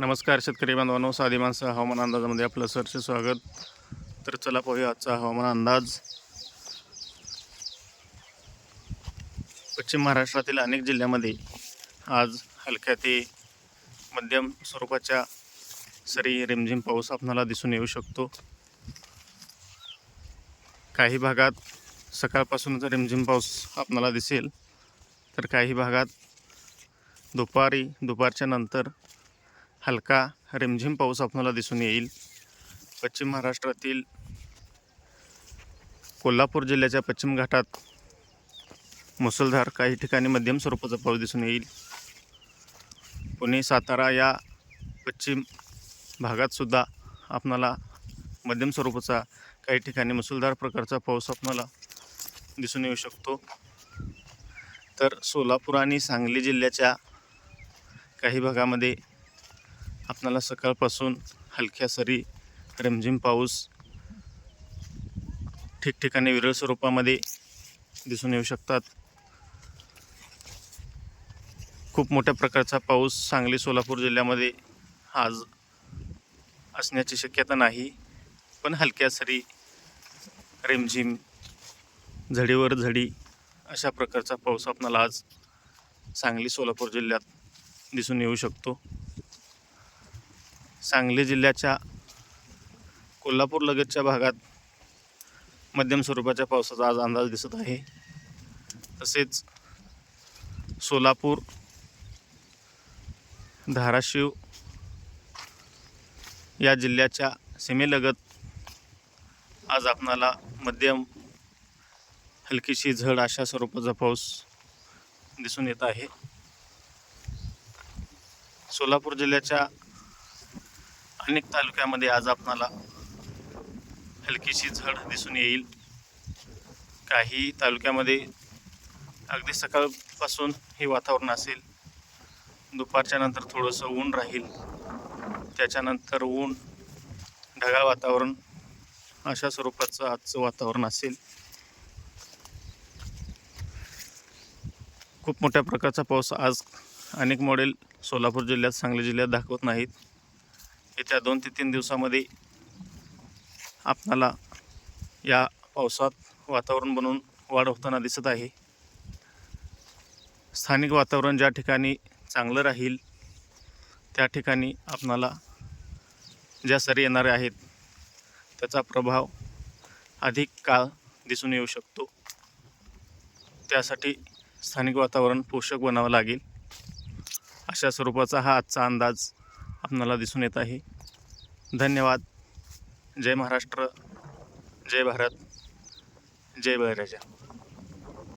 नमस्कार शेतकरी बांधवांनो साधी माणसं हवामान अंदाजामध्ये आपलं सरचे स्वागत. तर चला पाहूया आजचा हवामान अंदाज. पश्चिम महाराष्ट्रातील अनेक जिल्ह्यामध्ये आज हलक्या ते मध्यम स्वरूपाच्या सरी रिमझिम पाऊस आपणाला दिसून येऊ शकतो. काही भागात सकाळपासूनच रिमझिम पाऊस आपणाला दिसेल तर काही भागात दुपारी दुपारच्या नंतर हलका रिमझिम पाऊस आपल्याला दिसून येईल. पश्चिम महाराष्ट्रातील कोल्हापूर जिल्ह्याच्या पश्चिम घाटात मुसळधार काही ठिकाणी मध्यम स्वरूपाचा पाऊस दिसून येईल. पुणे सातारा या पश्चिम भागातसुद्धा आपणाला मध्यम स्वरूपाचा काही ठिकाणी मुसळधार प्रकारचा पाऊस आपणाला दिसून येऊ शकतो. तर सोलापूर आणि सांगली जिल्ह्याच्या काही भागामध्ये आपणाला सकाळपासून हलक्या सरी रिमझिम पाऊस ठिकठिकाणी विरळ स्वरूपामध्ये दिसून येऊ शकतात. खूप मोठ्या प्रकारचा पाऊस सांगली सोलापूर जिल्ह्यामध्ये आज असण्याची शक्यता नाही पण हलक्या सरी रिमझिम झडीवर झडी अशा प्रकारचा पाऊस आपणाला आज सांगली सोलापूर जिल्ह्यात दिसून येऊ शकतो. सांगली जिल्ह्याच्या कोल्हापूर लगतच्या भागात मध्यम स्वरूपाच्या पावसाचा आज अंदाज दिसत आहे. तसेच सोलापूर धाराशिव या जिल्ह्याच्या सीमेलगत आज आपणाला मध्यम हलकीशी झड अशा स्वरूपाचा पाऊस दिसून येत आहे. सोलापूर जिल्ह्याच्या अनेक तालुक्यामध्ये आज आपणाला हलकीशी झड दिसून येईल. काही तालुक्यामध्ये अगदी सकाळपासून हे वातावरण असेल. दुपारच्या नंतर थोडंसं ऊन राहील. त्याच्यानंतर ऊन ढगाळ वातावरण अशा स्वरूपाचं आजचं वातावरण असेल. खूप मोठ्या प्रकारचा पाऊस आज अनेक मॉडेल सोलापूर जिल्ह्यात सांगली जिल्ह्यात दाखवत नाहीत. येत्या दोन ते तीन दिवसामध्ये आपणाला या पावसात वातावरण बनवून वाढ होताना दिसत आहे. स्थानिक वातावरण ज्या ठिकाणी चांगलं राहील त्या ठिकाणी आपणाला ज्या सरी येणाऱ्या आहेत त्याचा प्रभाव अधिक काळ दिसून येऊ शकतो. त्यासाठी स्थानिक वातावरण पोषक बनावं लागेल. अशा स्वरूपाचा हा आजचा अंदाज आपणाला दिसून येत आहे. धन्यवाद. जय महाराष्ट्र. जय भारत. जय बळीराजा.